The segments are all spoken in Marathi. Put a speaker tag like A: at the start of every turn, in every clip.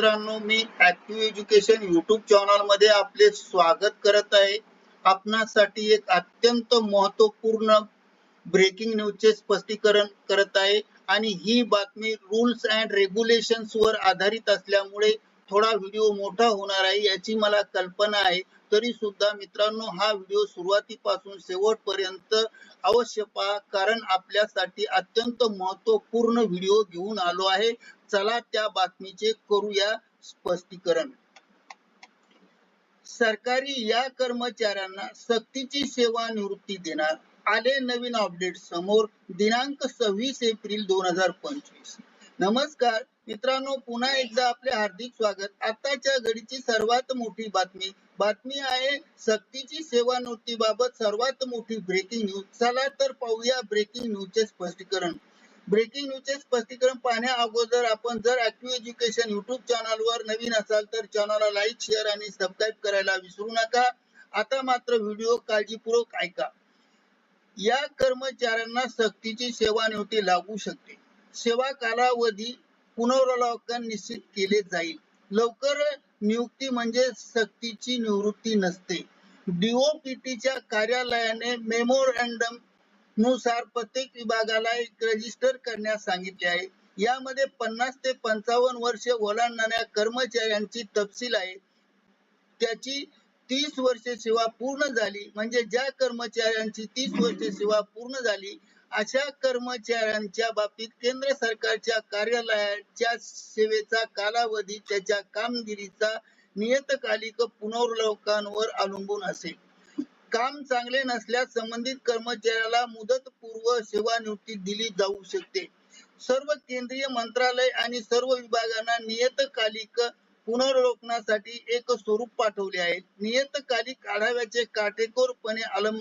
A: मित्रांनो मी ऍक्टिव्ह एज्युकेशन युट्यूब चॅनलमध्ये आपले स्वागत करत आहे. आपणासाठी एक अत्यंत महत्त्वपूर्ण ब्रेकिंग न्यूजचे स्पष्टीकरण करत आहे. आणि ही बातमी रूल्स अँड रेग्युलेशन्स वर आधारित असल्यामुळे थोडा व्हिडिओ मोठा होणार आहे याची मला कल्पना आहे. तरी सुद्धा मित्रांनो हा व्हिडिओ सुरुवातीपासून शेवटपर्यंत अवश्य पहा कारण आपल्यासाठी अत्यंत महत्त्वपूर्ण व्हिडिओ घेऊन आलो आहे. चला त्या बातमीचे करूया स्पष्टीकरण. सरकारी या कर्मचाऱ्यांना सक्तीची सेवा निवृत्ती देणार. आले नवीन अपडेट समोर दिनांक सव्वीस एप्रिल दोन हजार पंचवीस. नमस्कार मित्रांनो पुन्हा एकदा आपले हार्दिक स्वागत. आताच्या घडीची सर्वात मोठी बातमी. बातमी आहे सक्तीची सेवानिवृत्तीबाबत सर्वात मोठी ब्रेकिंग न्यूज चला तर पाहूया ब्रेकिंग न्यूजचे स्पष्टीकरण. ब्रेकिंग न्यूजचे स्पष्टीकरण पाहण्या अगोदर आपण जर ऍक्टिव्ह एज्युकेशन युट्यूब चॅनलवर नवीन असाल तर चॅनलला लाईक शेअर आणि सबस्क्राईब करायला विसरू नका. आता मात्र व्हिडिओ काळजीपूर्वक ऐका. या कर्मचाऱ्यांना सक्तीची सेवानिवृत्ती लागू शकते. सेवा कालावधी पुनरावलोकन निश्चित केले जाईल. लवकर नियुक्ती म्हणजे सक्तीची निवृत्ती नसते. डीओपीटीच्या कार्यालयाने मेमोरँडमनुसार प्रत्येक विभागाला एक रजिस्टर करण्यास सांगितले आहे. यामध्ये पन्नास ते पंचावन्न वर्ष ओलांडणाऱ्या कर्मचाऱ्यांची तपशील आहे. त्याची तीस वर्ष सेवा पूर्ण झाली. म्हणजे ज्या कर्मचाऱ्यांची तीस वर्ष सेवा पूर्ण झाली अशा कर्मचाऱ्यांच्या बाबतीत केंद्र सरकारच्या कार्यालयाच्या सेवेचा कालावधी त्याच्या कामगिरीचा नियतकालिक पुनर्वलोकनावर अवलंबून असेल. काम चांगले नसल्यास संबंधित कर्मचाऱ्याला मुदतपूर्व सेवानिवृत्ती दिली जाऊ शकते. सर्व केंद्रीय मंत्रालय आणि सर्व विभागांना नियतकालिक पुनर्वलोकनासाठी एक स्वरूप पाठवले आहे. नियतकालिक आढाव्याचे काटेकोरपणे अवलंब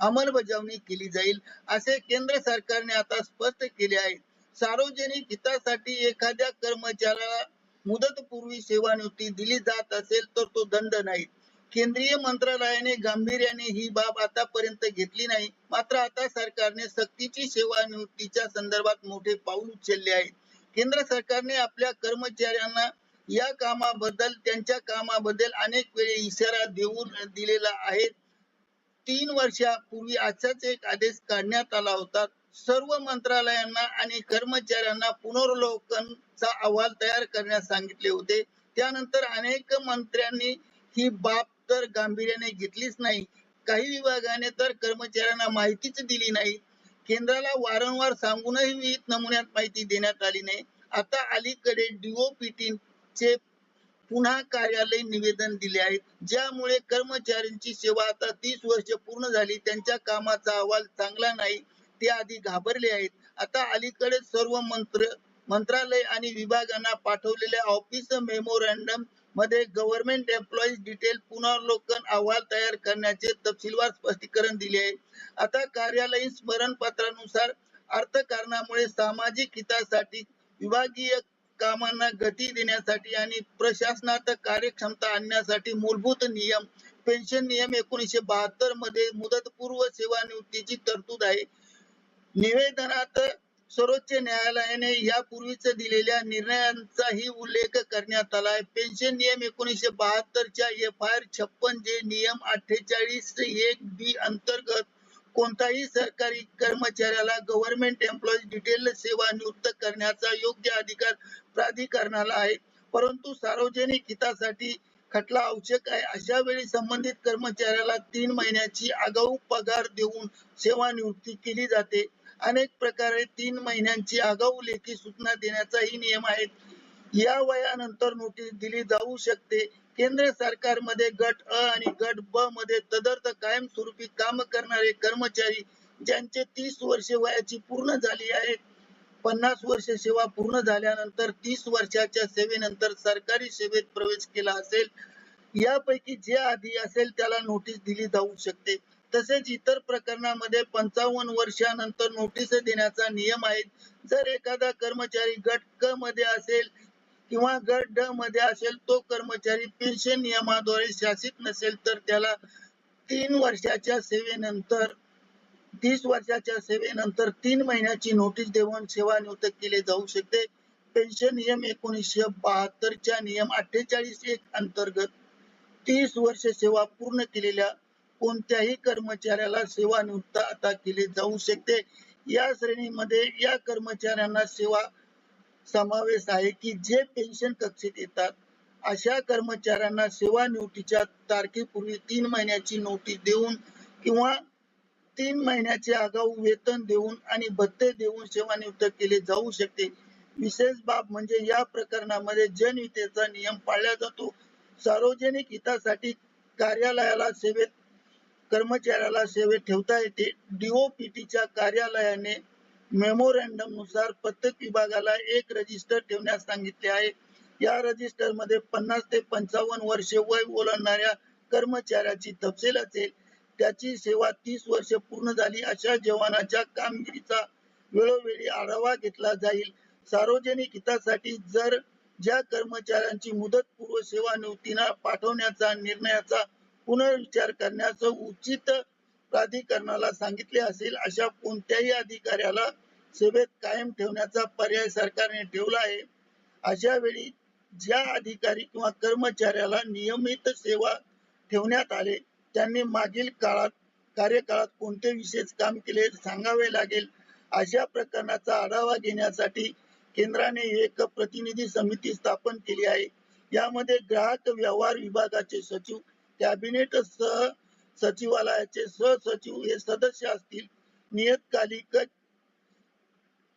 A: अंमलबजावणी केली जाईल असे केंद्र सरकारने आता स्पष्ट केले आहे. सार्वजनिक हितासाठी एखाद्या कर्मचाऱ्याला मुदतपूर्वी सेवानिवृत्ती दिली जात असेल तर तो दंड नाही. केंद्रीय मंत्रालयाने गांभीर्याने ही बाब आतापर्यंत घेतली नाही. मात्र आता सरकारने सक्तीची सेवानिवृत्तीच्या संदर्भात मोठे पाऊल उचलले आहे. केंद्र सरकारने आपल्या कर्मचाऱ्यांना या कामाबद्दल त्यांच्या कामाबद्दल अनेक वेळी इशारा देऊन दिलेला आहे. तीन वर्षापूर्वी असाच एक आदेश काढण्यात आला होता. सर्व मंत्रालयांना आणि कर्मचाऱ्यांना पुनर्वलोकनचा अहवाल तयार करण्यास सांगितले होते. त्यानंतर अनेक मंत्र्यांनी ही बाब तर गांभीर्याने घेतलीच नाही. काही विभागाने तर कर्मचाऱ्यांना माहितीच दिली नाही. केंद्राला वारंवार सांगूनही विहित नमुन्यात माहिती देण्यात आली नाही. आता अलीकडे डीओपीटी चे पुन्हा कार्यालय निवेदन दिले आहे ज्यामुळे कर्मचाऱ्यांची सेवा आता तीस वर्ष पूर्ण झाली. त्यांच्या कामाचा अहवाल चांगला नाही ते आधी घाबरले आहेत. आता अलीकडे सर्व मंत्र मंत्रालय आणि विभागांना पाठवलेल्या ऑफिस मेमोरँडममध्ये गव्हर्नमेंट एम्प्लॉईज डिटेल पुनर्वलोकन अहवाल तयार करण्याचे तपशीलवार स्पष्टीकरण दिले आहे. आता कार्यालयीन स्मरणपत्रानुसार अर्थकारणामुळे सामाजिक हितासाठी विभागीय कामांना गती देण्यासाठी आणि प्रशासनात कार्यक्षमता आणण्यासाठी मूलभूत नियम पेन्शन नियम एकोणीसशे बहात्तरमध्ये मुदतपूर्व सेवानिवृत्तीची तरतूद आहे. निवेदनात सर्वोच्च न्यायालयाने यापूर्वीच दिलेल्या निर्णयांचाही उल्लेख करण्यात आला आहे. पेन्शन नियम एकोणीसशे बहात्तरच्या एफ आय आर छप्पन जे नियम अठ्ठेचाळीस एक बी अंतर्गत कोणताही सरकारी कर्मचाऱ्याला गव्हर्नमेंट एम्प्लॉईज डिटेल सेवा नियुक्त करण्याचा योग्य अधिकार प्राधिकरणाला आहे. परंतु सार्वजनिक हितासाठी खटला आवश्यक आहे. अशा वेळी संबंधित कर्मचाऱ्याला तीन महिन्याची आगाऊ पगार देऊन सेवानिवृत्ती केली जाते. अनेक प्रकारे तीन महिन्यांची आगाऊ लेखी सूचना देण्याचाही नियम आहे. या वयानंतर नोटीस दिली जाऊ शकते. केंद्र सरकारमध्ये गट अ आणि गट ब मध्ये तदर्थ कायमस्वरूपी काम करणारे कर्मचारी ज्यांचे तीस वर्षे वयाची पूर्ण झाली आहे पन्नास वर्ष सेवा पूर्ण झाल्यानंतर तीस वर्षाच्या सेवेनंतर सरकारी सेवेत प्रवेश केला असेल. यापैकी जे आधी असेल त्याला नोटीस दिली जाऊ शकते. तसेच इतर प्रकरणामध्ये पंचावन्न वर्षानंतर नोटीस देण्याचा नियम आहे. जर एखादा कर्मचारी गट क मध्ये असेल किंवा गट ड मध्ये असेल तो कर्मचारी पेन्शन नियमाद्वारे शासित नसेल तर त्याला तीन वर्षाच्या सेवेनंतर तीस वर्षाच्या सेवेनंतर तीन महिन्याची नोटीस देऊन सेवानिवृत्त केले जाऊ शकते. पेन्शन नियम एकोणीसशे बहात्तरच्या नियम अठ्ठेचाळीस एक अंतर्गत तीस वर्ष सेवा पूर्ण केलेल्या कोणत्याही कर्मचाऱ्याला सेवानिवृत्त आता केली जाऊ शकते. या श्रेणीमध्ये या कर्मचाऱ्यांना सेवा समावेश आहे की जे पेन्शन कक्षेत येतात अशा कर्मचाऱ्यांना सेवानिवृत्तीच्या तारखेपूर्वी तीन महिन्याची नोटीस देऊन किंवा तीन महिन्याचे आगाऊ वेतन देऊन आणि भत्ते देऊन सेवानिवृत्त केले जाऊ शकते. विशेष बाब म्हणजे या प्रकरणामध्ये जनहितेचा नियम पाळला जातो. सार्वजनिक हितासाठी कार्यालयाला सेवेत कर्मचाऱ्याला सेवेत ठेवता येते. डीओपीटीच्या कार्यालयाने मेमोरँडमनुसार प्रत्येक विभागाला एक रजिस्टर ठेवण्यास सांगितले आहे. या रजिस्टरमध्ये पन्नास ते पंचावन्न वर्षे वय ओलांडणाऱ्या कर्मचाऱ्याची तपशील असेल. त्याची सेवा तीस वर्ष पूर्ण झाली अशा जवानाच्या कामगिरीचा वेळोवेळी आढावा घेतला जाईल. सार्वजनिक हितासाठी जर ज्या कर्मचाऱ्यांची मुदतपूर्व सेवानिवृत्तीला पाठवण्याचा निर्णयाचा पुनर्विचार करण्याचं उचित प्राधिकरणाला सांगितले असेल अशा कोणत्याही अधिकाऱ्याला सेवेत कायम ठेवण्याचा पर्याय सरकारने ठेवला आहे. अशा वेळी ज्या अधिकारी किंवा कर्मचाऱ्याला नियमित सेवा ठेवण्यात आले त्यांनी मागील काळात कार्यकाळात कोणते विशेष काम केले सांगावे लागेल अशा प्रकरणाचा आढावा घेण्यासाठी केंद्राने एक प्रतिनिधी समिती स्थापन केली आहे. यामध्ये ग्राहक व्यवहार विभागाचे सचिव कॅबिनेट सह सचिवालयाचे सहसचिव हे सदस्य असतील. नियतकालिक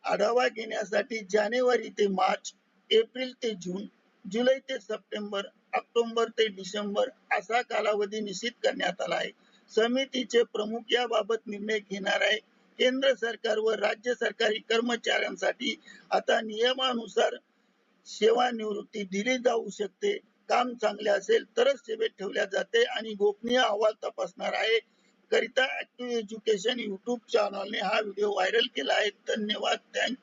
A: आढावा घेण्यासाठी जानेवारी ते मार्च एप्रिल ते जून जुलै ते सप्टेंबर ऑक्टोबर ते डिसेंबर असा कालावधी निश्चित करण्यात आला आहे. समितीचे प्रमुख याबाबत निर्णय घेणार आहे. केंद्र सरकार व राज्य सरकारी कर्मचाऱ्यांसाठी आता नियमानुसार सेवानिवृत्ती दिली जाऊ शकते. काम चांगले असेल तरच सेवेत ठेवल्या जाते आणि गोपनीय अहवाल तपासणार आहे. करिता ऍक्टिव्ह एज्युकेशन युट्यूब चॅनलने हा व्हिडिओ व्हायरल केला आहे. धन्यवाद. थँक